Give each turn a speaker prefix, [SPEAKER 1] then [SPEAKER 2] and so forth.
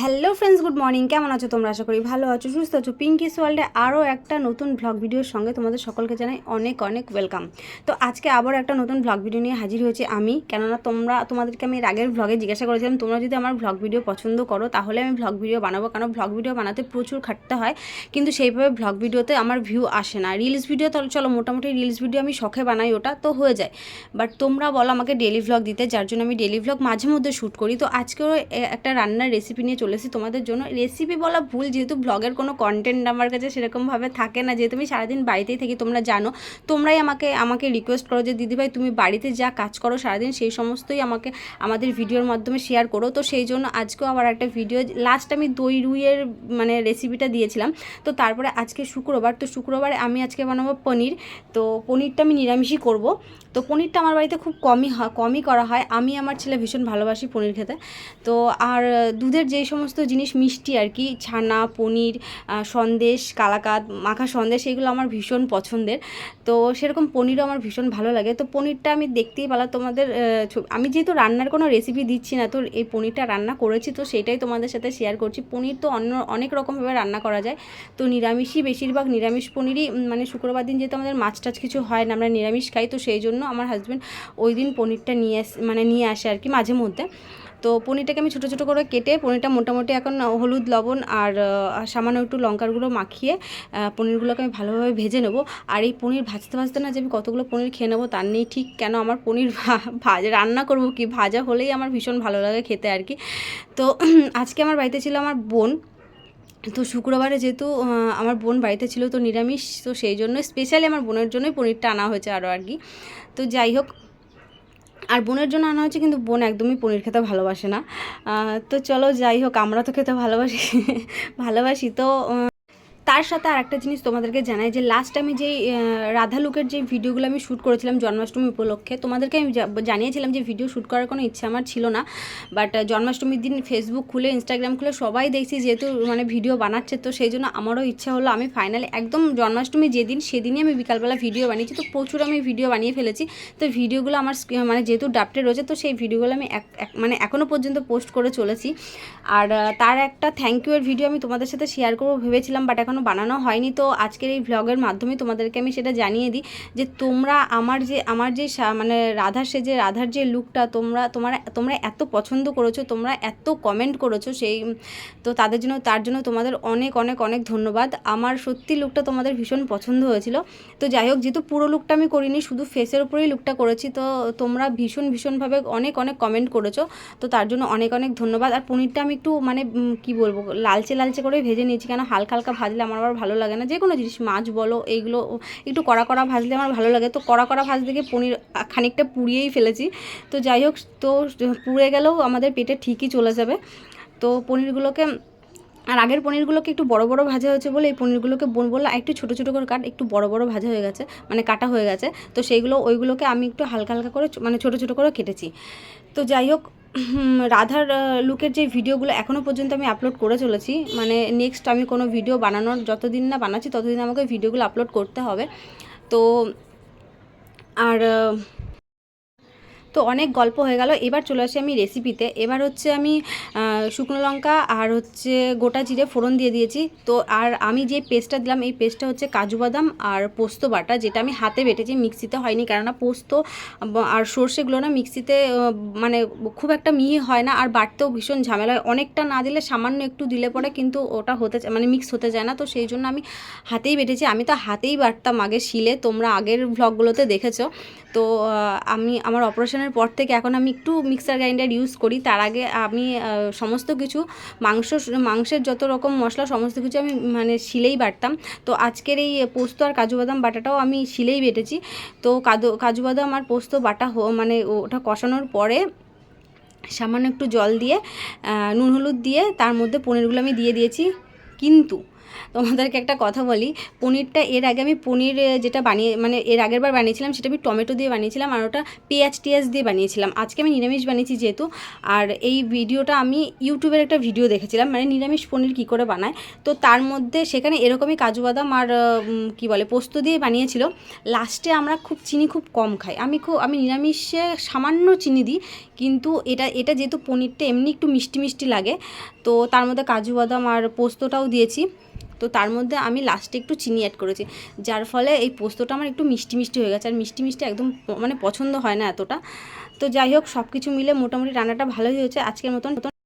[SPEAKER 1] Hello friends, good morning. কেমন আছো তোমরা? আশা করি ভালো আছো, সুস্থ আছো। পিঙ্কিস ওয়ার্ল্ডে আরও একটা নতুন ব্লগ ভিডিওর সঙ্গে তোমাদের সকলকে জানাই অনেক অনেক ওয়েলকাম তো আজকে আবার একটা নতুন ব্লগ ভিডিও নিয়ে হাজির হয়েছি আমি। কেননা তোমরা, তোমাদেরকে আমি আগের ব্লগে জিজ্ঞাসা করেছিলাম, তোমরা যদি আমার ব্লগ ভিডিও পছন্দ করো, তাহলে আমি ব্লগ ভিডিও বানাবো। কারণ ব্লগ ভিডিও বানাতে প্রচুর খাটতে হয়, কিন্তু সেইভাবে ব্লগ ভিডিওতে আমার ভিউ আসে না। রিলস ভিডিও তাহলে চলো, মোটামুটি রিলস ভিডিও আমি শখে বানাই, ওটা তো হয়ে যায়। বাট তোমরা বলো আমাকে ডেলি ভ্লগ দিতে, যার জন্য আমি ডেলি ভ্লগ মাঝে মধ্যে শ্যুট করি। তো আজকেও একটা রান্নার রেসিপি নিয়ে চলে এসেছি তোমাদের জন্য। রেসিপি বলা ভুল, যেহেতু ব্লগের কোনো কন্টেন্ট আমার কাছে সেরকমভাবে থাকে না। যেহেতু আমি সারাদিন বাড়িতেই থাকি, তোমরা জানো, তোমরাই আমাকে আমাকে রিকোয়েস্ট করো যে দিদিভাই তুমি বাড়িতে যা কাজ করো সারাদিন, সেই সমস্তই আমাকে, আমাদের ভিডিওর মাধ্যমে শেয়ার করো। তো সেই জন্য আজকেও আবার একটা ভিডিও লাস্ট আমি দই রুইয়ের মানে রেসিপিটা দিয়েছিলাম। তো তারপরে আজকে শুক্রবার, তো শুক্রবারে আমি আজকে বানাবো পনির। তো পনিরটা আমি নিরামিষই করব। তো পনিরটা আমার বাড়িতে খুব কমই হয়, কমই করা হয়। আমি, আমার ছেলে ভীষণ ভালোবাসি পনির খেতে। তো আর দুধের যেই সমস্ত জিনিস মিষ্টি আর কি। ছানা, পনির সন্দেশ, কালাকাদ, মাখা সন্দেশ, এগুলো আমার ভীষণ পছন্দের। তো সেরকম পনিরও আমার ভীষণ ভালো লাগে। তো পনিরটা আমি দেখতেই পেলাম তোমাদের আমি যেহেতু রান্নার কোনো রেসিপি দিচ্ছি না, তো এই পনিরটা রান্না করেছি, তো সেটাই তোমাদের সাথে শেয়ার করছি। পনির তো অন্য অনেক রকমভাবে রান্না করা যায়। তো নিরামিষই বেশিরভাগ নিরামিষ পনিরই মানে শুক্রবার দিন যেহেতু আমাদের মাছ টাছ কিছু হয় না, আমরা নিরামিষ খাই, তো সেই জন্য আমার হাজব্যান্ড ওই দিন পনিরটা নিয়ে মানে নিয়ে আসে আর কি মাঝে মধ্যে। তো পনিরটাকে আমি ছোটো ছোটো করে কেটে পনিরটা মোটামুটি এখন হলুদ, লবণ আর সামান্য একটু লঙ্কার গুঁড়ো মাখিয়ে পনিরগুলোকে আমি ভালোভাবে ভেজে নেব। আর এই পনির ভাজতে ভাজতে না যে আমি কতগুলো পনির খেয়ে নেব তার নেই ঠিক কেন আমার পনির ভাজা, রান্না করব কি ভাজা হলেই আমার ভীষণ ভালো লাগে খেতে আর কি। তো আজকে আমার বাড়িতে ছিল আমার বোন। তো শুক্রবারে যেহেতু আমার বোন বাড়িতে ছিল তো নিরামিষ, তো সেই জন্য স্পেশালি আমার বোনের জন্যই পনিরটা আনা হয়েছে আরও আর কি। তো যাই হোক আর বোনের জন্য আনা হয়েছে কিন্তু বোন একদমই পনির খেতে ভালোবাসে না। তো চলো যাই হোক, আমরা তো খেতে ভালোবাসি ভালোবাসি তো তার সাথে আর একটা জিনিস তোমাদেরকে জানাই যে লাস্ট আমি আহ, রাধা লুকের যে ভিডিওগুলো আমি শ্যুট করেছিলাম জন্মাষ্টমী উপলক্ষে তোমাদেরকে আমি জানিয়েছিলাম যে ভিডিও শ্যুট করার কোনো ইচ্ছা আমার ছিল না বাট জন্মাষ্টমীর দিন ফেসবুক খুলে ইনস্টাগ্রাম খুলে সবাই দেখছি যেহেতু মানে ভিডিও বানাচ্ছে তো সেই জন্য আমারও ইচ্ছা হলো আমি ফাইনালি একদম জন্মাষ্টমী যেদিন সেদিনই আমি বিকালবেলা ভিডিও বানিয়েছি তো প্রচুর আমি ভিডিও বানিয়ে ফেলেছি তো ভিডিওগুলো আমার মানে যেহেতু ডাপ্টে রয়েছে তো সেই ভিডিওগুলো আমি এক- মানে এখনও পর্যন্ত পোস্ট করে চলেছি আর তার একটা থ্যাংক ইউ এর ভিডিও আমি তোমাদের সাথে শেয়ার করব ভেবেছিলাম বাট এখনও বানানো হয়নি। তো আজকের এই ভ্লগের মাধ্যমে তোমাদেরকে আমি সেটা জানিয়ে দিই যে তোমরা আমার যে আমার যে মানে রাধার সে যে, রাধার যে লুকটা তোমরা তোমরা তোমরা এত পছন্দ করেছ, তোমরা এত কমেন্ট করেছ সেই, তো তাদের জন্য, তার জন্য তোমাদের অনেক অনেক অনেক ধন্যবাদ। আমার সত্যি লুকটা তোমাদের ভীষণ পছন্দ হয়েছিল। তো যাই হোক, যেহেতু পুরো লুকটা আমি করিনি, শুধু ফেসের উপরেই লুকটা করেছি, তো তোমরা ভীষণ, ভীষণভাবে অনেক অনেক কমেন্ট করেছ। তো তার জন্য অনেক অনেক ধন্যবাদ। আর পনিরটা আমি একটু মানে কি বলব, লালচে লালচে করে ভেজে নিয়েছি, কেন হালকা হালকা ভাজলে আমার আবার ভালো লাগে না। যে কোনো জিনিস, মাছ বলো, এইগুলো, একটু কড়া কড়া ভাজলে আমার ভালো লাগে। তো কড়া কড়া ভাজতে গিয়ে পনির খানিকটা পুড়িয়েই ফেলেছি। তো যাই হোক, তো পুড়ে গেলেও আমাদের পেটে ঠিকই চলে যাবে। তো পনিরগুলোকে, আর আগের পনিরগুলোকে একটু বড় বড় ভাজা হয়েছে বলে এই পনিরগুলোকে বোন বলল একটু ছোটো ছোটো করে কাট। একটু বড় বড় ভাজা হয়ে গেছে মানে কাটা হয়ে গেছে। তো সেইগুলো, ওইগুলোকে আমি একটু হালকা হালকা করে মানে ছোটো ছোটো করে কেটেছি। তো যাই হোক রাধার লুকের যে ভিডিওগুলো এখনও পর্যন্ত আমি আপলোড করে চলেছি মানে নেক্সট আমি কোনো ভিডিও বানানোর, যতদিন না বানাচ্ছি, ততদিন আমাকে ভিডিওগুলো আপলোড করতে হবে। তো, আর তো অনেক গল্প হয়ে গেল। এবার চলে আসি আমি রেসিপিতে এবার হচ্ছে আমি শুকনো লঙ্কা আর হচ্ছে গোটা জিরে ফোড়ন দিয়ে দিয়েছি। তো আর আমি যে পেস্টটা দিলাম, এই পেস্টটা হচ্ছে কাজু বাদাম আর পোস্ত বাটা, যেটা আমি হাতে বেটেছি মিক্সিতে হয়নি। কেননা পোস্ত আর সর্ষেগুলো না মিক্সিতে মানে খুব একটা মিহি হয় না আর বাটতেও ভীষণ ঝামেলা হয়। অনেকটা না দিলে সামান্য একটু দিলে পরে কিন্তু ওটা হতে মানে মিক্স হতে যায় না। তো সেই জন্য আমি হাতেই বেটেছি। আমি তো হাতেই বাটতাম আগে শিলে। তোমরা আগের ভ্লগগুলোতে দেখেছ। তো আমি, আমার অপারেশনের পর থেকে এখন আমি একটু মিক্সার গ্রাইন্ডার ইউজ করি। তার আগে আমি সমস্ত কিছু, মাংস, মাংসের যত রকম মশলা, সমস্ত কিছু আমি মানে শিলেই বাটতাম। তো আজকের এই পোস্ত আর কাজু বাদাম বাটাটাও আমি শিলেই বেটেছি। তো কাদু, কাজু বাদাম আর পোস্ত বাটা মানে ওটা কষানোর পরে সামান্য একটু জল দিয়ে নুন হলুদ দিয়ে তার মধ্যে পনিরগুলো আমি দিয়ে দিয়েছি। কিন্তু তোমাদেরকে একটা কথা বলি, পনিরটা এর আগে আমি পনির যেটা বানিয়ে মানে এর আগের বার বানিয়েছিলাম, সেটা আমি টমেটো দিয়ে বানিয়েছিলাম আর ওটা পেঁয়াজ টিয়াজ দিয়ে বানিয়েছিলাম। আজকে আমি নিরামিষ বানিয়েছি যেহেতু, আর এই ভিডিওটা আমি ইউটিউবের একটা ভিডিও দেখেছিলাম মানে নিরামিষ পনির কী করে বানায়। তো তার মধ্যে সেখানে এরকমই কাজু বাদাম আর কি বলে, পোস্ত দিয়ে বানিয়েছিল। লাস্টে আমরা খুব চিনি খুব কম খাই। আমি খুব, আমি নিরামিষে সামান্য চিনি দিই, কিন্তু এটা এটা যেহেতু পনিরটা এমনি একটু মিষ্টি মিষ্টি লাগে, তো তার মধ্যে কাজু বাদাম আর পোস্তটাও দিয়েছি। তো তার মধ্যে আমি লাস্টে একটু চিনি অ্যাড করেছি। যার ফলে এই পোস্তটা আমার একটু মিষ্টি মিষ্টি হয়ে গেছে। আর মিষ্টি মিষ্টি একদম মানে পছন্দ হয় না এতটা। তো যাই হোক সব কিছু মিলে মোটামুটি রান্নাটা ভালোই হয়েছে। আজকের মতন